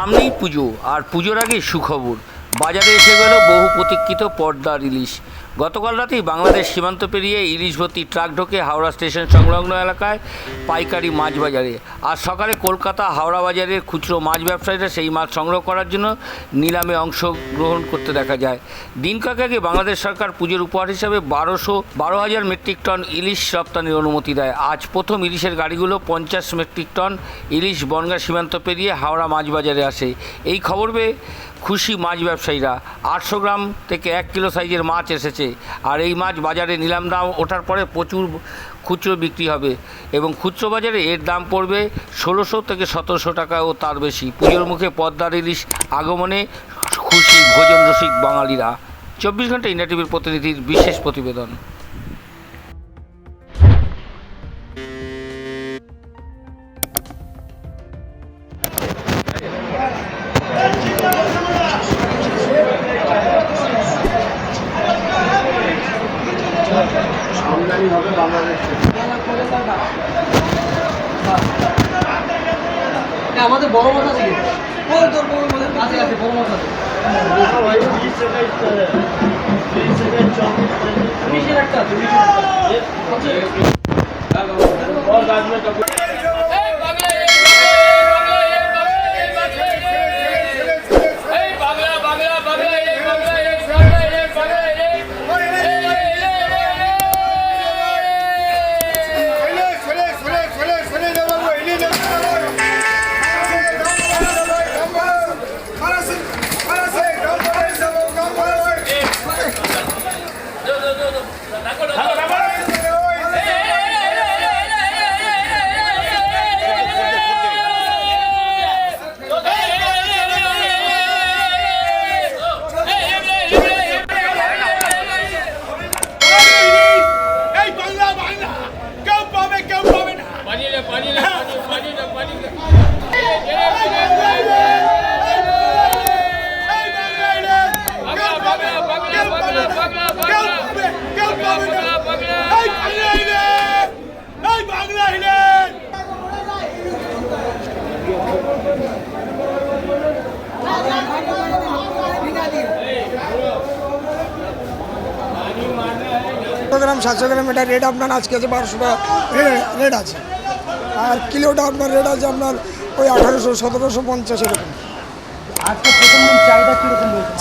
সামনেই পুজো আর পুজোর আগে সুখবর। বাজারে এসে গেল বহু প্রতীক্ষিত পর্দা ইলিশ গতকাল রাতেই বাংলাদেশ সীমান্ত পেরিয়ে ইলিশ ভর্তি ট্রাক ঢোকে হাওড়া স্টেশন সংলগ্ন এলাকায় পাইকারি মাছ বাজারে। আজ সকালে কলকাতা হাওড়া বাজারের খুচরো মাছ ব্যবসায়ীরা সেই মাছ সংগ্রহ করার জন্য নিলামে অংশগ্রহণ করতে দেখা যায়। দিন আগে বাংলাদেশ সরকার পুজোর উপহার হিসাবে বারোশো বারো হাজার মেট্রিক টন ইলিশ রপ্তানির অনুমতি দেয়। আজ প্রথম ইলিশের গাড়িগুলো পঞ্চাশ মেট্রিক টন ইলিশ বনগা সীমান্ত পেরিয়ে হাওড়া মাছ বাজারে আসে। এই খবর পেয়ে খুশি মাছ ব্যবসায়ীরা। আটশো গ্রাম থেকে এক কিলো সাইজের মাছ এসেছে। আর এই মাছ বাজারে নিলাম দাম, ওঠার পরে প্রচুর খুচরো বিক্রি হবে। এবং খুচরো বাজারে এর দাম পড়বে ষোলোশো থেকে সতেরোশো টাকা ও তার বেশি। পুজোর মুখে পদ্মার ইলিশ আগমনে খুশি ভোজন রসিক বাঙালিরা। চব্বিশ ঘণ্টা ইন্ডিয়া টিভির প্রতিনিধির বিশেষ প্রতিবেদন। আমাদের বড় মাছ আছে ওই তোর বড় মাছ আছে, আছে, বড় মাছ আছে। বিশের একটা আছে, বিশের একটা। ছশো গ্রাম সাতশো গ্রাম এটা রেট আপনার আজকে আছে বারোশো টাকা রেট আছে। আর কিলোটা আপনার রেট আছে আপনার ওই আঠারোশো সতেরোশো পঞ্চাশ এরকম।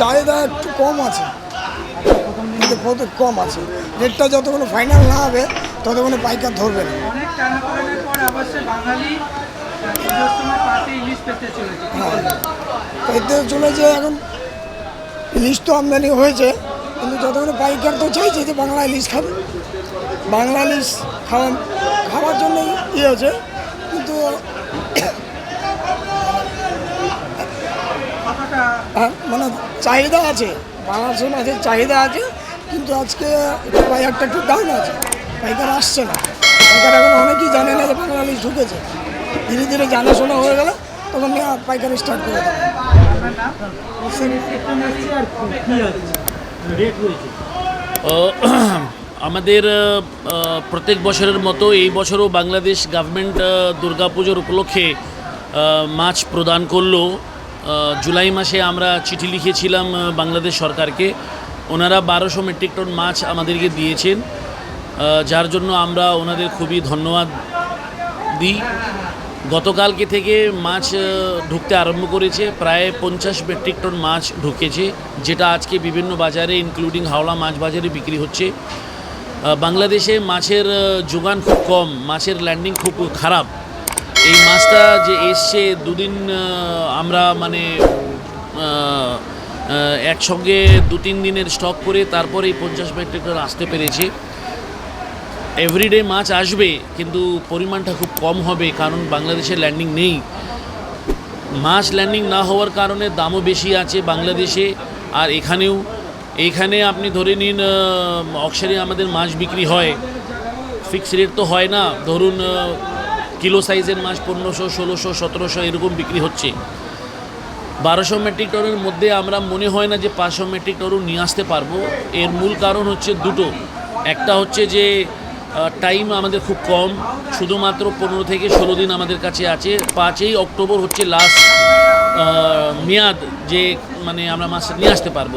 চাহিদা একটু কম আছে। কিন্তু প্রচুর কম আছে। রেটটা যতক্ষণ ফাইনাল না হবে ততক্ষণ পাইকার ধরবে না। ইলিশ পেতে চলেছে। এখন। ইলিশ তো আমদানি হয়েছে। কিন্তু যতক্ষণ পাইকার তো চাইছে যে বাংলা ইলিশ খাবে। বাংলা ইলিশ খাওয়া খাওয়ার জন্য ইয়ে হচ্ছে কিন্তু হ্যাঁ, মানে চাহিদা আছে। বাংলাদেশের মাছের চাহিদা আছে কিন্তু আজকে বাজারটা একটু ডাউন আছে। পাইকার আসছে না। পাইকার এখন অনেকেই জানে না যে বাংলা ইলিশ ঢুকেছে। ধীরে ধীরে জানাশোনা হয়ে গেলে তখন নিয়ে পাইকার স্টার্ট করে দেবে। আমাদের প্রত্যেক বছরের মতো এই বছরও বাংলাদেশ গভর্নমেন্ট দুর্গাপুজোর উপলক্ষে মাছ প্রদান করল। জুলাই মাসে আমরা চিঠি লিখেছিলাম বাংলাদেশ সরকারকে। ওনারা বারোশো মেট্রিক টন মাছ আমাদেরকে দিয়েছেন। যার জন্য আমরা ওনাদের খুবই ধন্যবাদ দিই। গতকালকে থেকে মাছ ঢুকতে আরম্ভ করেছে। প্রায় পঞ্চাশ মেট্রিক টন মাছ ঢুকেছে, যেটা আজকে বিভিন্ন বাজারে ইনক্লুডিং হাওড়া মাছ বাজারে বিক্রি হচ্ছে। বাংলাদেশে মাছের যোগান খুব কম, মাছের ল্যান্ডিং খুব খারাপ। এই মাছটা যে এসছে দুদিন আমরা মানে একসঙ্গে দু তিন দিনের স্টক করে তারপরে এই পঞ্চাশ মেট্রিক টন আসতে পেরেছে। এভরিডে মাছ আসবে, কিন্তু পরিমাণটা খুব কম হবে, কারণ বাংলাদেশে ল্যান্ডিং নেই। মাছ ল্যান্ডিং না হওয়ার কারণে দামও বেশি আছে বাংলাদেশে, আর এখানেও, এখানে আপনি ধরে নিন অক্সারে আমাদের মাছ বিক্রি হয়। ফিক্স রেট তো হয় না, ধরুন কিলো সাইজের মাছ পনেরোশো, ষোলোশো, সতেরোশো এরকম বিক্রি হচ্ছে। বারোশো মেট্রিক টনের মধ্যে আমরা মনে হয় না যে পাঁচশো মেট্রিক টনও নিয়ে আসতে পারব। এর মূল কারণ হচ্ছে দুটো। একটা হচ্ছে যে টাইম আমাদের খুব কম। শুধুমাত্র পনেরো থেকে ষোলো দিন আমাদের কাছে আছে। পাঁচই অক্টোবর হচ্ছে লাস্ট মেয়াদ যে মানে আমরা মাছটা নিয়ে আসতে পারব।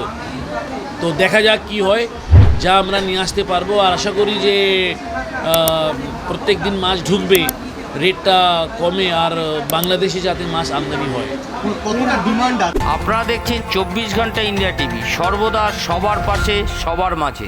তো দেখা যাক কি হয় যা আমরা নিয়ে আসতে পারব। আর আশা করি যে প্রত্যেক দিন মাছ ঢুকবে রেটটা কমে আর বাংলাদেশে যাতে মাছ আমদানি হয়। আপনারা দেখছেন চব্বিশ ঘণ্টা ইন্ডিয়া টিভি। সর্বদা সবার পাশে সবার মাঝে।